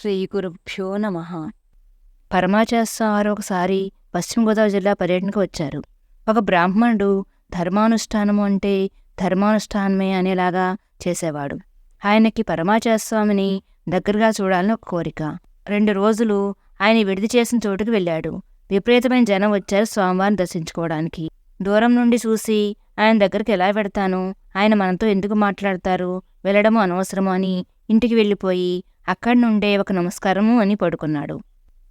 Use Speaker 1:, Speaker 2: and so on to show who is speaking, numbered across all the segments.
Speaker 1: శ్రీ గురుభ్యో నమ.
Speaker 2: పరమాచార్య ఒకసారి పశ్చిమ గోదావరి జిల్లా పర్యటనకు వచ్చారు. ఒక బ్రాహ్మణుడు ధర్మానుష్ఠానము అంటే ధర్మానుష్ఠానమే అనేలాగా చేసేవాడు. ఆయనకి పరమాచార్య స్వామిని దగ్గరగా చూడాలని ఒక కోరిక. రెండు రోజులు ఆయన విడిది చేసిన చోటుకు వెళ్ళాడు. విపరీతమైన జనం వచ్చారు స్వామివారిని దర్శించుకోవడానికి. దూరం నుండి చూసి ఆయన దగ్గరికి ఎలా పెడతాను ఆయన మనతో ఎందుకు మాట్లాడతారు? వెళ్ళడము అనవసరము అని ఇంటికి వెళ్ళిపోయి అక్కడి నుండే ఒక నమస్కారము అని పడుకున్నాడు.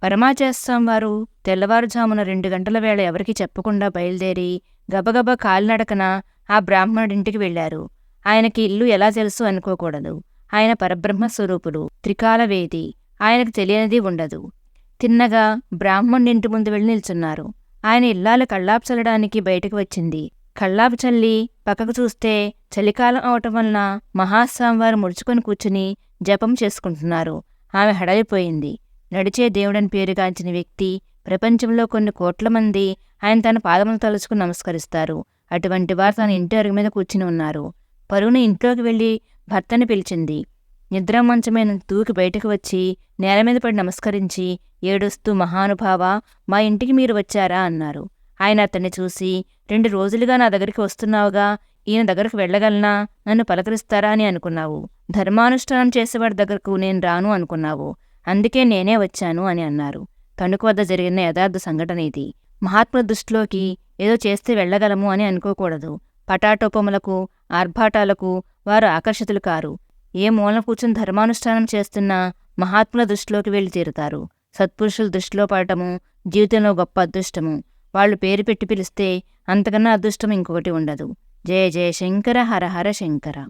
Speaker 2: పరమాచేస్తాం వారు తెల్లవారుజామున రెండు గంటల వేళ ఎవరికి చెప్పకుండా బయలుదేరి గబగబా కాలినడకన ఆ బ్రాహ్మణుడింటికి వెళ్ళారు ఆయనకి ఇల్లు ఎలా తెలుసు అనుకోకూడదు. ఆయన పరబ్రహ్మ స్వరూపులు త్రికాలవేది. ఆయనకు తెలియనిది ఉండదు. తిన్నగా బ్రాహ్మణుడింటి ముందు వెళ్ళి నిల్చున్నారు. ఆయన ఇల్లాలు కళ్ళాపు చల్లడానికి బయటకు వచ్చింది. కళ్ళాపు చల్లి పక్కకు చూస్తే చలికాలం అవటం వలన మహాస్వామివారు ముడుచుకొని కూర్చుని జపం చేసుకుంటున్నారు. ఆమె హడలిపోయింది. నడిచే దేవుడని పేరుగాంచిన వ్యక్తి ప్రపంచంలో కొన్ని కోట్ల మంది ఆయన తన పాదములు తలుచుకుని నమస్కరిస్తారు. అటువంటి వారు తన ఇంటి అరుగు మీద కూర్చుని ఉన్నారు. పరువుని ఇంట్లోకి వెళ్ళి భర్తని పిలిచింది. నిద్ర మంచమైన తూకి బయటకు వచ్చి నేల మీద పడి నమస్కరించి ఏడుస్తూ మహానుభావ మా ఇంటికి మీరు వచ్చారా? అన్నారు. ఆయన అతన్ని చూసి రెండు రోజులుగా నా దగ్గరికి వస్తున్నావుగా. ఈయన దగ్గరకు వెళ్ళగలనా? నన్ను పలకరిస్తారా? అని అనుకున్నావు. ధర్మానుష్ఠానం చేసేవాడి దగ్గరకు నేను రాను అనుకున్నావు. అందుకే నేనే వచ్చాను అని అన్నారు. తణుకు వద్ద జరిగిన యథార్థ సంఘటన ఇది. మహాత్ముల దృష్టిలోకి ఏదో చేస్తే వెళ్ళగలము అని అనుకోకూడదు. పటాటోపములకు ఆర్భాటాలకు వారు ఆకర్షితులు కారు. ఏ మూలన కూర్చుని ధర్మానుష్ఠానం చేస్తున్నా మహాత్ముల దృష్టిలోకి వెళ్ళి తీరుతారు. సత్పురుషుల దృష్టిలో పడటము జీవితంలో గొప్ప అదృష్టము. వాళ్ళు పేరు పెట్టి పిలిస్తే అంతకన్నా అదృష్టం ఇంకొకటి ఉండదు. జయ జయ శంకర హర హర శంకర.